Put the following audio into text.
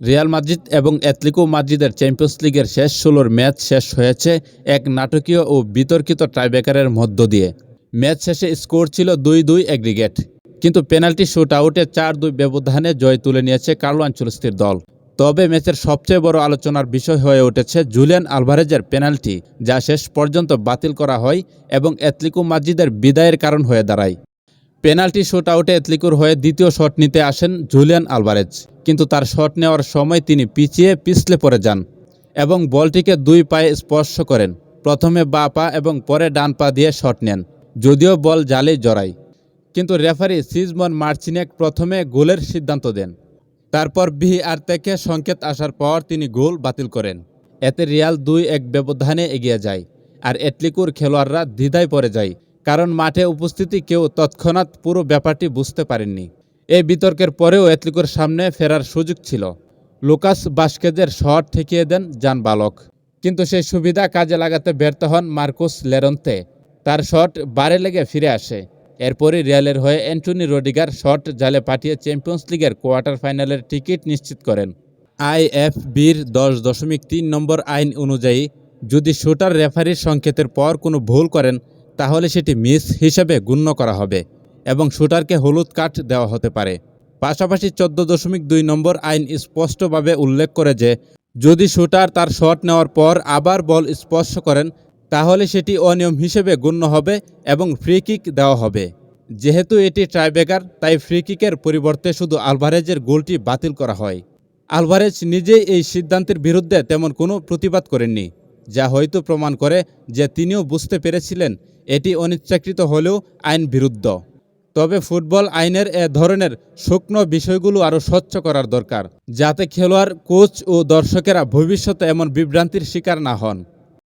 Real Madrid এবং Atletico মাদ্রিদের Champions লিগের শেষ ষোলোর ম্যাচ শেষ হয়েছে এক নাটকীয় ও বিতর্কিত টাইব্রেকারের মধ্য দিয়ে। ম্যাচ শেষে স্কোর ছিল দুই দুই অ্যাগ্রিগেট কিন্তু পেনাল্টি শুট আউটে চার দুই ব্যবধানে জয় তুলে নিয়েছে কার্লো আঞ্চলস্তির দল। তবে ম্যাচের সবচেয়ে বড় আলোচনার বিষয় হয়ে উঠেছে জুলিয়ান আলভারেজের পেনাল্টি, যা শেষ পর্যন্ত বাতিল করা হয় এবং অ্যাথলিকো মাদ্রিদের বিদায়ের কারণ হয়ে দাঁড়ায়। পেনাল্টি শুট আউটে এতলিকুর হয়ে দ্বিতীয় শট নিতে আসেন জুলিয়ান আলভারেজ। কিন্তু তার শট নেওয়ার সময় তিনি পিছিয়ে পিছলে পড়ে যান এবং বলটিকে দুই পায়ে স্পর্শ করেন। প্রথমে বা পা এবং পরে ডান পা দিয়ে শট নেন, যদিও বল জালেই জড়ায়। কিন্তু রেফারি সিজমন মার্চিনেক প্রথমে গোলের সিদ্ধান্ত দেন। তারপর ভিআর থেকে সংকেত আসার পর তিনি গোল বাতিল করেন। এতে রিয়াল দুই এক ব্যবধানে এগিয়ে যায়, আর এটলিকুর খেলোয়াড়রা দ্বিধায় পড়ে যায়। কারণ মাঠে উপস্থিতি কেউ তৎক্ষণাৎ পুরো ব্যাপারটি বুঝতে পারেননি। এই বিতর্কের পরেও এটলিকুর সামনে ফেরার সুযোগ ছিল। লুকাস বাস্কেজের শট ঠেকিয়ে দেন জান বালক। কিন্তু সেই সুবিধা কাজে লাগাতে ব্যর্থ হন মার্কুস লেরন্তে। তার শট বারে লেগে ফিরে আসে। এরপরই রিয়ালের হয়ে অ্যান্টনি রোডিগার শট জালে পাঠিয়ে চ্যাম্পিয়ন্স লিগের কোয়ার্টার ফাইনালের টিকিট নিশ্চিত করেন। আইএফবির দশ দশমিক তিন নম্বর আইন অনুযায়ী, যদি শুটার রেফারির সংকেতের পর কোনো ভুল করেন তাহলে সেটি মিস হিসেবে গণ্য করা হবে এবং শুটারকে হলুদ কার্ড দেওয়া হতে পারে। পাশাপাশি চোদ্দ দশমিক দুই নম্বর আইন স্পষ্টভাবে উল্লেখ করে যে, যদি শুটার তার শট নেওয়ার পর আবার বল স্পর্শ করেন, তাহলে সেটি অনিয়ম হিসেবে গণ্য হবে এবং ফ্রি কিক দেওয়া হবে। যেহেতু এটি ট্রাইবেকার তাই ফ্রি কিকের পরিবর্তে শুধু আলভারেজের গোলটি বাতিল করা হয়। আলভারেজ নিজেই এই সিদ্ধান্তের বিরুদ্ধে তেমন কোনো প্রতিবাদ করেননি। যা হয়তো প্রমাণ করে যে তিনিও বুঝতে পেরেছিলেন এটি অনিচ্ছাকৃত হলেও আইন বিরুদ্ধ। তবে ফুটবল আইনের এ ধরনের শুকনো বিষয়গুলো আরও স্বচ্ছ করার দরকার, যাতে খেলোয়াড়, কোচ ও দর্শকেরা ভবিষ্যতে এমন বিভ্রান্তির শিকার না হন।